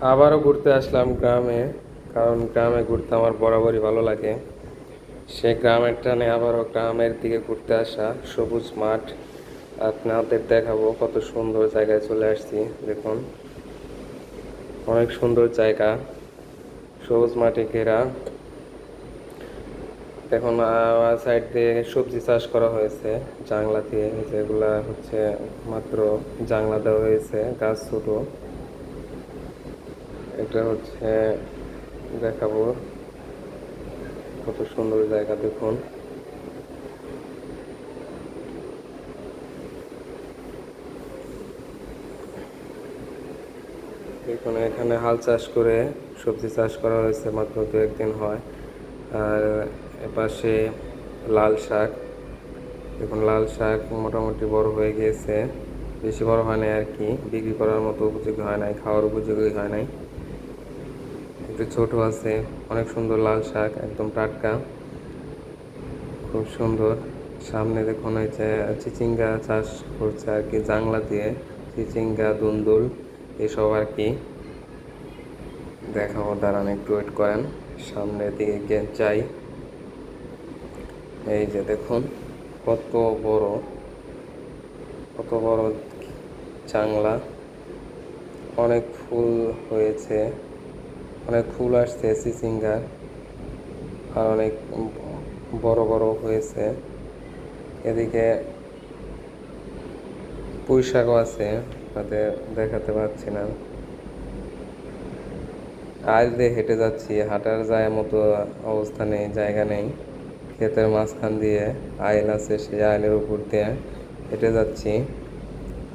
আবারও ঘুরতে আসলাম গ্রামে, কারণ গ্রামে ঘুরতে আমার বরাবরই ভালো লাগে। সে গ্রামের টানে আবারও গ্রামের দিকে ঘুরতে আসা, সবুজ মাঠ। আপনাদের দেখাবো কত সুন্দর জায়গায় চলে আসছি, দেখুন। অনেক সুন্দর জায়গা, সবুজ মাঠে ঘেরা। এখন সাইড দিয়ে সবজি চাষ করা হয়েছে, জাংলা দিয়ে, যেগুলা হচ্ছে মাত্র জাংলা দেওয়া হয়েছে, গাছ ছোটো। এটা হচ্ছে, দেখাবো। কত সুন্দর জায়গা, দেখুন। দেখুন, এখানে হাল চাষ করে সবজি চাষ করা হয়েছে মাত্র দু একদিন হয়। আর এপাশে লাল শাক। দেখুন, লাল শাক মোটামুটি বড় হয়ে গিয়েছে। বেশি বড় হয় নাই আর কি। বিক্রি করার মতো উপযোগী হয় নাই, খাওয়ার উপযোগী হয় নাই। একটু ছোট আছে। অনেক সুন্দর লাল শাক, একদম টাটকা। খুব সুন্দর। সামনে দেখুন এই যে চিচিঙ্গা চাষ করছে আর কি, জাংলা দিয়ে। চিচিঙ্গা, দুন্দুল, এসব আর কি। দেখাবো, দাঁড়ান একটু ওয়েট করেন। সামনের দিকে গিয়ে যাই। এই যে দেখুন, কত বড় কত বড় জাংলা। অনেক ফুল হয়েছে। অনেক ফুল আসছে চিচিঙ্গার আর অনেক বড় বড় হয়েছে। এদিকে পুঁই শাকও আছে আপনাদের দেখাতে পারছি না। আজ দিয়ে হেঁটে যাচ্ছি, হাঁটার যায় মতো অবস্থা নেই, জায়গা নেই। ক্ষেতের মাঝখান দিয়ে আইল আছে সেই আইলের উপর দিয়ে হেঁটে যাচ্ছি।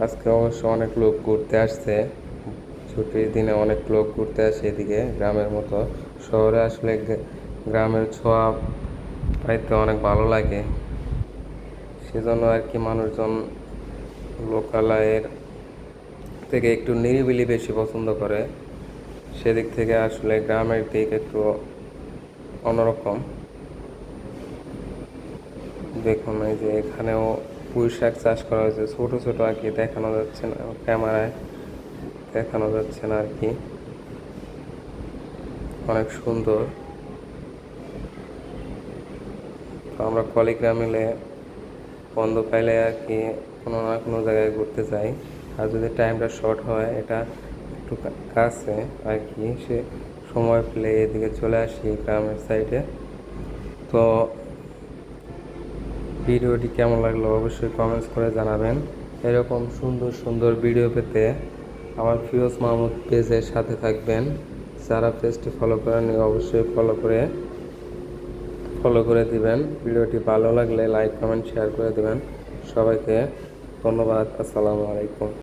আজকে অবশ্য অনেক লোক ঘুরতে আসছে। ছুটির দিনে অনেক লোক ঘুরতে আসে এদিকে, গ্রামের মতো। শহরে আসলে গ্রামের ছোঁয়া পাইতে অনেক ভালো লাগে। সেজন্য আর কি মানুষজন লোকালয়ের থেকে একটু নিরিবিলি বেশি পছন্দ করে। সেদিক থেকে আসলে গ্রামের দিক একটু অন্যরকম। দেখুন, এই যে এখানেও পুঁই শাক চাষ করা হয়েছে, ছোট ছোট আর কি দেখানো যাচ্ছে না ক্যামেরায়। দেখানো যাচ্ছে না আর কি অনেক সুন্দর। তো আমরা কলিগ্রাম মিলে বন্ধ পাইলে আর কি কোনো না কোনো জায়গায় ঘুরতে যাই। আর যদি টাইমটা শর্ট হয়, এটা একটু কাছে আর কি সে সময় পেলে এদিকে চলে আসি গ্রামের সাইডে তো ভিডিওটি কেমন লাগল অবশ্যই কমেন্টস করে জানাবেন। এরকম সুন্দর সুন্দর ভিডিও পেতে আমার ফিরোজ মাহমুদ পেজের সাথে থাকবেন। যারা পেজটি ফলো করেন অবশ্যই ফলো করে ফলো করে দিবেন। ভিডিওটি ভালো লাগলে লাইক কমেন্ট শেয়ার করে দেবেন। সবাইকে ধন্যবাদ। আসসালামু আলাইকুম।